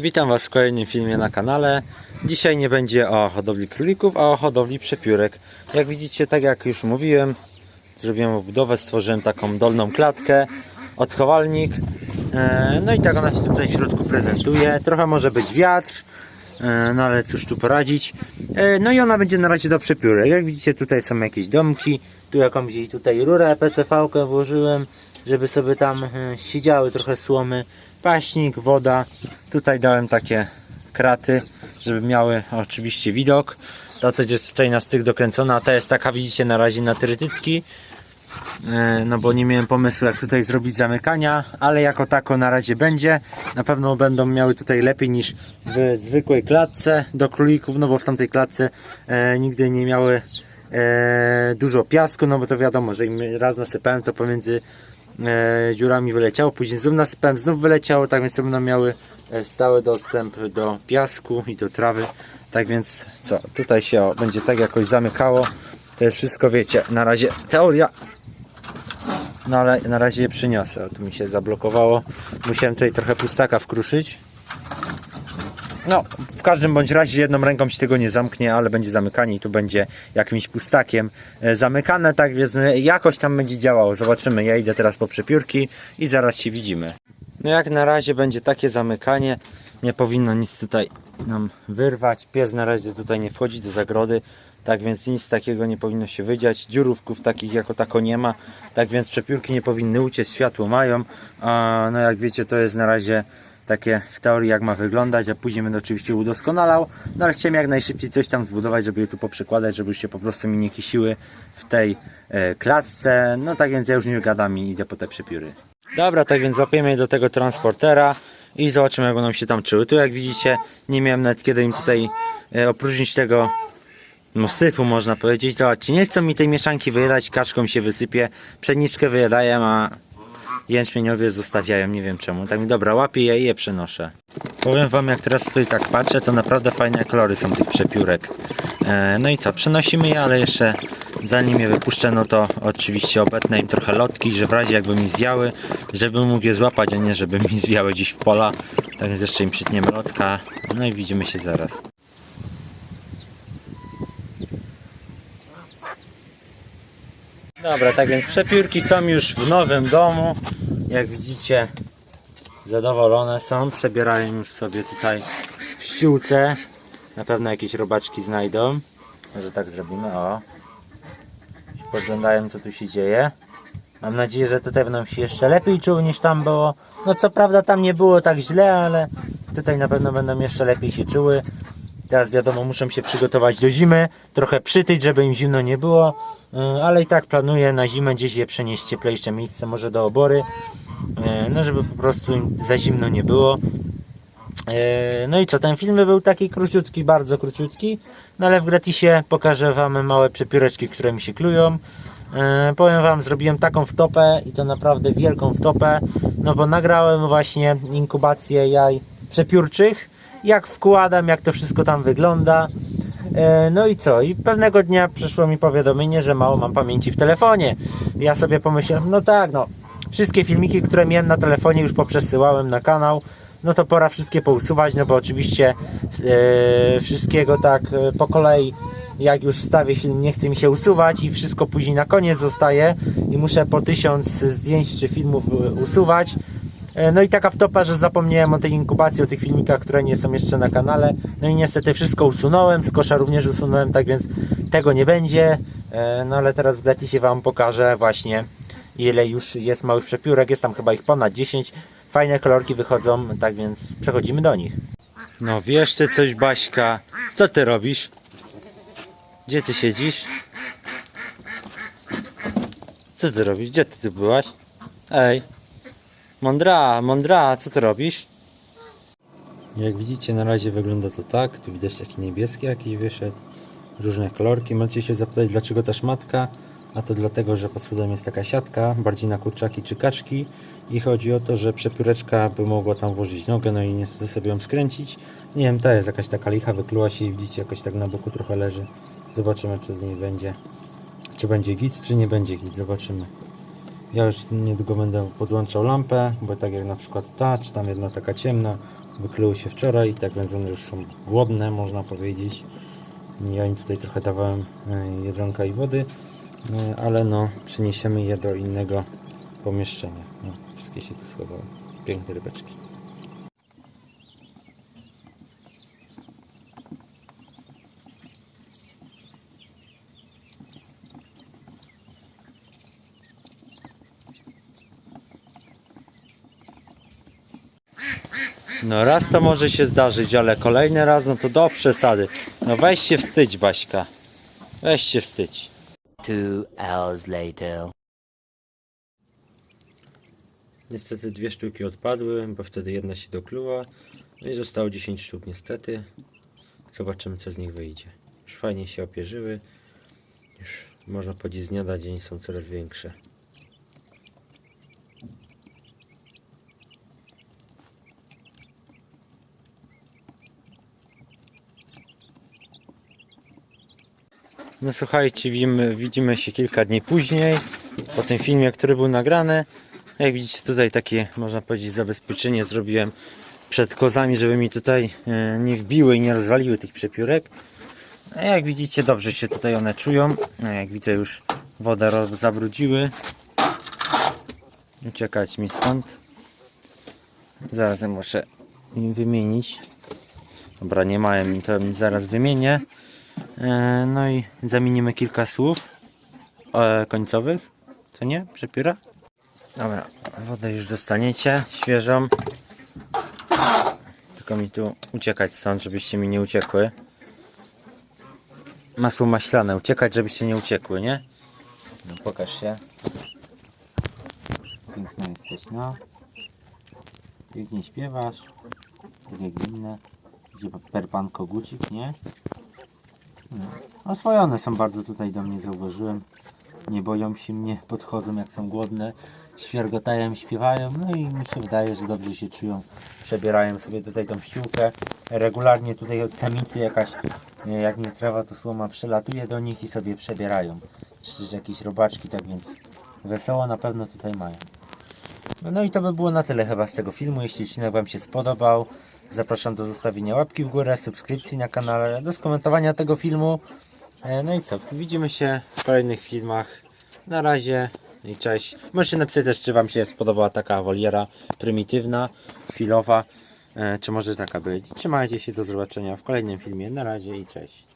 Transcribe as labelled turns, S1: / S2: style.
S1: Witam Was w kolejnym filmie na kanale. Dzisiaj nie będzie o hodowli królików, a o hodowli przepiórek. Jak widzicie, tak jak już mówiłem, zrobiłem obudowę, stworzyłem taką dolną klatkę, odchowalnik. E, No i tak ona się tutaj w środku prezentuje. Trochę może być wiatr, e, no ale cóż tu poradzić. E, No i ona będzie na razie do przepiórek. Jak widzicie, tutaj są jakieś domki. Tu jakąś tutaj rurę PCV-kę włożyłem, żeby sobie tam siedziały trochę słomy. Paśnik, woda. Tutaj dałem takie kraty, żeby miały oczywiście widok. Ta też jest tutaj na styk dokręcona, ta jest taka, widzicie, na razie na trytytki. E, No bo nie miałem pomysłu jak tutaj zrobić zamykania, ale jako tako na razie będzie. Na pewno będą miały tutaj lepiej niż w zwykłej klatce do królików, no bo w tamtej klatce e, nigdy nie miały e, dużo piasku, no bo to wiadomo, że im raz nasypałem to pomiędzy e, dziurami wyleciało, później znów nasypałem, znów wyleciało, tak więc będą miały e, stały dostęp do piasku i do trawy. Tak więc co, tutaj się będzie tak jakoś zamykało. To jest wszystko, wiecie, na razie teoria. No ale na razie je przyniosę. O, tu mi się zablokowało. Musiałem tutaj trochę pustaka wkruszyć. No, w każdym bądź razie jedną ręką się tego nie zamknie, ale będzie zamykanie i tu będzie jakimś pustakiem e, zamykane, tak więc e, jakoś tam będzie działało. Zobaczymy. Ja idę teraz po przepiórki i zaraz się widzimy. No jak na razie będzie takie zamykanie. Nie powinno nic tutaj nam wyrwać. Pies na razie tutaj nie wchodzi do zagrody. Tak więc nic takiego nie powinno się wydziać. Dziurówków takich jako tako nie ma. Tak więc przepiórki nie powinny uciec. Światło mają. A no jak wiecie to jest na razie takie w teorii jak ma wyglądać, a później będę oczywiście udoskonalał. No ale chciałem jak najszybciej coś tam zbudować, żeby je tu poprzekładać, żeby się po prostu mi nie kisiły w tej e, klatce. No tak więc ja już nie gadam i idę po te przepióry. Dobra, tak więc łapiemy je do tego transportera i zobaczymy jak będą się tam czuły. Tu jak widzicie nie miałem nawet kiedy im tutaj e, opróżnić tego no syfu można powiedzieć. Zobaczcie, nie chcą mi tej mieszanki wyjadać, kaczką się wysypie, pszeniczkę wyjadają, a jęczmieniowie zostawiają, nie wiem czemu. Tak mi dobra, łapię je i je przenoszę. Powiem wam, jak teraz tutaj tak patrzę, to naprawdę fajne kolory są tych przepiórek. E, no i co, przenosimy je, ale jeszcze zanim je wypuszczę, no to oczywiście obetnę im trochę lotki, że w razie jakby mi zwiały, żebym mógł je złapać, a nie żeby mi zwiały gdzieś w pola. Tak więc jeszcze im przytniemy lotka, no i widzimy się zaraz. Dobra, tak więc przepiórki są już w nowym domu. Jak widzicie, zadowolone są. Przebierają już sobie tutaj w ściółce. Na pewno jakieś robaczki znajdą. Może tak zrobimy, o. Podglądają co tu się dzieje. Mam nadzieję, że tutaj będą się jeszcze lepiej czuły niż tam było. No co prawda tam nie było tak źle, ale tutaj na pewno będą jeszcze lepiej się czuły. Teraz wiadomo, muszę się przygotować do zimy, trochę przytyć, żeby im zimno nie było, Yy, ale i tak planuję na zimę gdzieś je przenieść cieplejsze miejsce, może do obory, Yy, no żeby po prostu im za zimno nie było. Yy, No i co, ten film był taki króciutki, bardzo króciutki, no ale w gratisie pokażę Wam małe przepióreczki, które mi się klują. Powiem Wam, zrobiłem taką wtopę i to naprawdę wielką wtopę, no bo nagrałem właśnie inkubację jaj przepiórczych, jak wkładam, jak to wszystko tam wygląda. E, No i co? I pewnego dnia przyszło mi powiadomienie, że mało mam pamięci w telefonie. Ja sobie pomyślałem, no tak, no, wszystkie filmiki, które miałem na telefonie już poprzesyłałem na kanał, no to pora wszystkie pousuwać, no bo oczywiście e, wszystkiego tak e, po kolei, jak już wstawię film, nie chce mi się usuwać i wszystko później na koniec zostaje i muszę po tysiąc zdjęć czy filmów usuwać. E, No i taka wtopa, że zapomniałem o tej inkubacji, o tych filmikach, które nie są jeszcze na kanale. No i niestety wszystko usunąłem, z kosza również usunąłem, tak więc tego nie będzie. E, No ale teraz w gratisie Wam pokażę właśnie ile już jest małych przepiórek. Jest tam chyba ich ponad 10. Fajne kolorki wychodzą, tak więc przechodzimy do nich. No wiesz ty coś Baśka, co ty robisz? Gdzie ty siedzisz? Co ty robisz? Gdzie ty tu byłaś? Ej. Mądra, mądra, co ty robisz? Jak widzicie na razie wygląda to tak, tu widać taki niebieski jakiś wyszedł, różne kolorki, możecie się zapytać dlaczego ta szmatka, a to dlatego, że pod spodem jest taka siatka, bardziej na kurczaki czy kaczki i chodzi o to, że przepióreczka by mogła tam włożyć nogę, no i niestety sobie ją skręcić. Nie wiem, ta jest jakaś taka licha, wykluła się i widzicie jakoś tak na boku trochę leży. Zobaczymy co z niej będzie. Czy będzie git, czy nie będzie git, zobaczymy. Ja już niedługo będę podłączał lampę, bo tak jak na przykład ta, czy tam jedna taka ciemna, Wykluły się wczoraj, tak więc one już są głodne, można powiedzieć. Ja im tutaj trochę dawałem e, jedzonka i wody, e, ale no przeniesiemy je do innego pomieszczenia. No, wszystkie się tu schowały. Piękne rybeczki. No raz to może się zdarzyć, ale kolejny raz no to do przesady. No weź się wstydź Baśka. Weź się wstydź.
S2: Two hours later.
S1: Niestety dwie sztuki odpadły, bo wtedy jedna się dokluła. No i zostało 10 sztuk niestety. Zobaczymy co z nich wyjdzie. Już fajnie się opierzyły. Już można powiedzieć z dnia na dzień są coraz większe. No słuchajcie, widzimy, widzimy się kilka dni później po tym filmie, który był nagrany. Jak widzicie tutaj takie, można powiedzieć, zabezpieczenie zrobiłem przed kozami, żeby mi tutaj e, nie wbiły i nie rozwaliły tych przepiórek. A jak widzicie, dobrze się tutaj one czują. No, jak widzę, już wodę zabrudziły. Uciekać mi stąd. Zaraz muszę im wymienić. Dobra, nie mają to zaraz wymienię. E, No i zamienimy kilka słów e, końcowych. Co nie? Przepióra? Dobra, wodę już dostaniecie, świeżą. Tylko mi tu uciekać stąd, żebyście mi nie uciekły. Masło maślane, uciekać, żebyście nie uciekły, nie? No, pokaż się. Piękna jesteś, no. Pięknie śpiewasz. Tak jak inne. Gdzie per pan kogucik, nie? No. Oswojone są bardzo tutaj do mnie, zauważyłem. Nie boją się mnie, podchodzą jak są głodne, świergotają, śpiewają, no i mi się wydaje, że dobrze się czują. Przebierają sobie tutaj tą ściółkę. Regularnie tutaj od samicy jakaś, e, jak nie trawa, to słoma przelatuje do nich i sobie przebierają. Czy jakieś robaczki, tak więc wesoło na pewno tutaj mają. No i to by było na tyle chyba z tego filmu. Jeśli odcinek Wam się spodobał, zapraszam do zostawienia łapki w górę, subskrypcji na kanale, do skomentowania tego filmu. E, No i co, widzimy się w kolejnych filmach. Na razie i cześć. Możecie napisać też, czy Wam się spodobała taka woliera prymitywna, chwilowa, e, czy może taka być. Trzymajcie się, do zobaczenia w kolejnym filmie. Na razie i cześć.